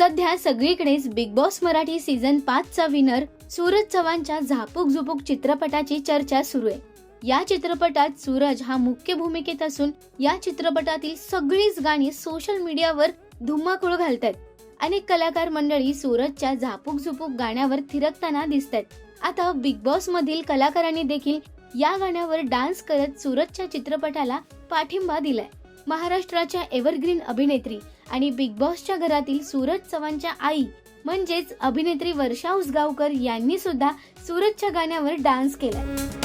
सध्या सगळीकडेच Bigg Boss Marathi season पाचचा विनर सूरज चव्हाणच्या झापूक झुपूक चित्रपटाची चर्चा सुरू आहे. या चित्रपटात सूरज हा मुख्य भूमिकेत असून या चित्रपटातील सगळीच गाणी सोशल मीडियावर धुमाकूळ घालतात अनेक कलाकार मंडळी सूरजच्या झापूक झुपूक गाण्यावर थिरकताना दिसत आहेत आता बिग बॉस मधील कलाकारांनी देखील या गाण्यावर डान्स करत सूरजच्या चित्रपटाला पाठिंबा दिलाय. महाराष्ट्राच्या एव्हरग्रीन अभिनेत्री आणि बिग बॉसच्या घरातील सूरज चव्हाणच्या आई म्हणजेच अभिनेत्री वर्षा उसगावकर यांनी सुद्धा सूरजच्या गाण्यावर डान्स केलाय.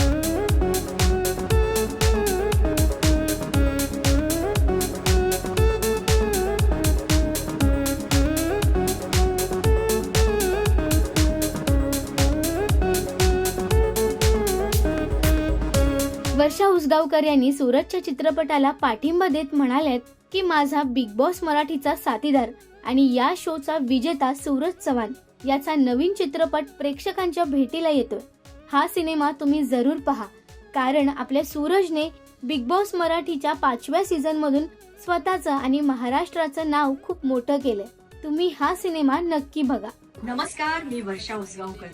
वर्षा उसगावकर यांनी सूरजच्या चित्रपटाला पाठिंबा देत म्हणाल्यात की माझा बिग बॉस मराठीचा साथीदार आणि या शोचा विजेता सूरज चव्हाण याचा नवीन चित्रपट प्रेक्षकांच्या भेटीला येतोय. हा सिनेमा तुम्ही जरूर पहा कारण आपल्या सूरजने बिग बॉस मराठीच्या पाचव्या सीझन मधून स्वतःचं आणि महाराष्ट्राचं नाव खूप मोठं केलंय. तुम्ही हा सिनेमा नक्की बघा. नमस्कार मी वर्षा उसगावकर.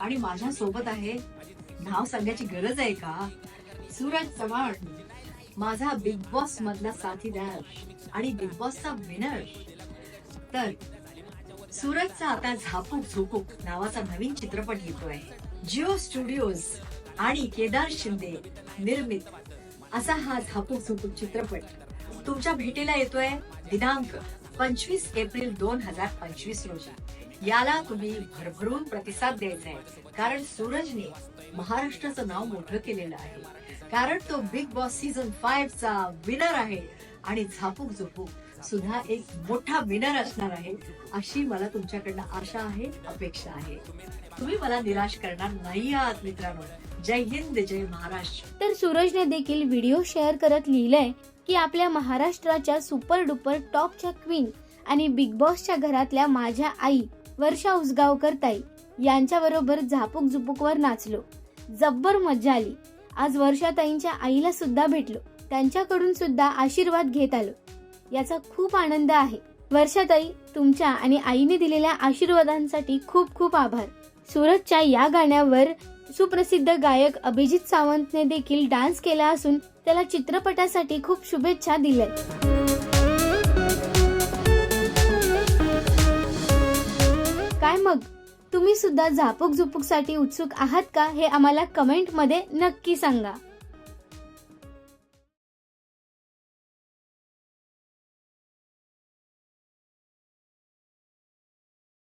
आणि माझ्या सोबत आहे नाव सांगायची गरज आहे का? सूरज चव्हाण माझा बिग बॉस मधला साथीदार आणि बिग बॉसचा विनर तर सूरजचा आता झापूक झुपूक नावाचा नवीन चित्रपट येतोय. जिओ स्टुडिओज आणि केदार शिंदे निर्मित असा हा झापूक झुकूक चित्रपट तुमच्या भेटीला येतोय दिनांक पंचवीस एप्रिल दोन हजार पंचवीस रोजी. याला तुम्ही भरभरून प्रतिसाद द्यायचा आहे कारण सूरजने महाराष्ट्राचं नाव मोठं केलेलं आहे. कारण तो बिग बॉस सीझन फाईव्ह चा विनर आहे आणि झापूक झुपूक सुद्धा एक मोठा विनर असणार आहे अशी मला तुमच्याकडनं आशा आहे अपेक्षा आहे. तुम्ही मला निराश करणार नाही आहात मित्रांनो. जय हिंद जय महाराष्ट्र. तर सूरजने देखील व्हिडिओ शेअर करत लिहिलंय की आपल्या महाराष्ट्राच्या सुपर डुपर टॉपच्या क्वीन आणि बिग बॉसच्या घरातल्या माझ्या आई वर्षा उसगावकर ताई यांच्याबरोबर झापूक झुपूकवर नाचलो. जब्बर मज्जा आली. आज वर्षाताईंच्या आईला सुद्धा भेटलो. त्यांच्याकडून सुद्धा आशीर्वाद घेत आलो. याचा खूप आनंद आहे. वर्षाताई तुमच्या आणि आईने दिलेल्या आशीर्वादांसाठी खूप खूप आभार. सूरजच्या या गाण्यावर सुप्रसिद्ध गायक अभिजित सावंतने देखील डान्स केला असून त्याला चित्रपटासाठी खूप शुभेच्छा दिल्या तुम्ही सुद्धा झापूक झुपूकसाठी उत्सुक आहात का हे आम्हाला कमेंटमध्ये नक्की सांगा.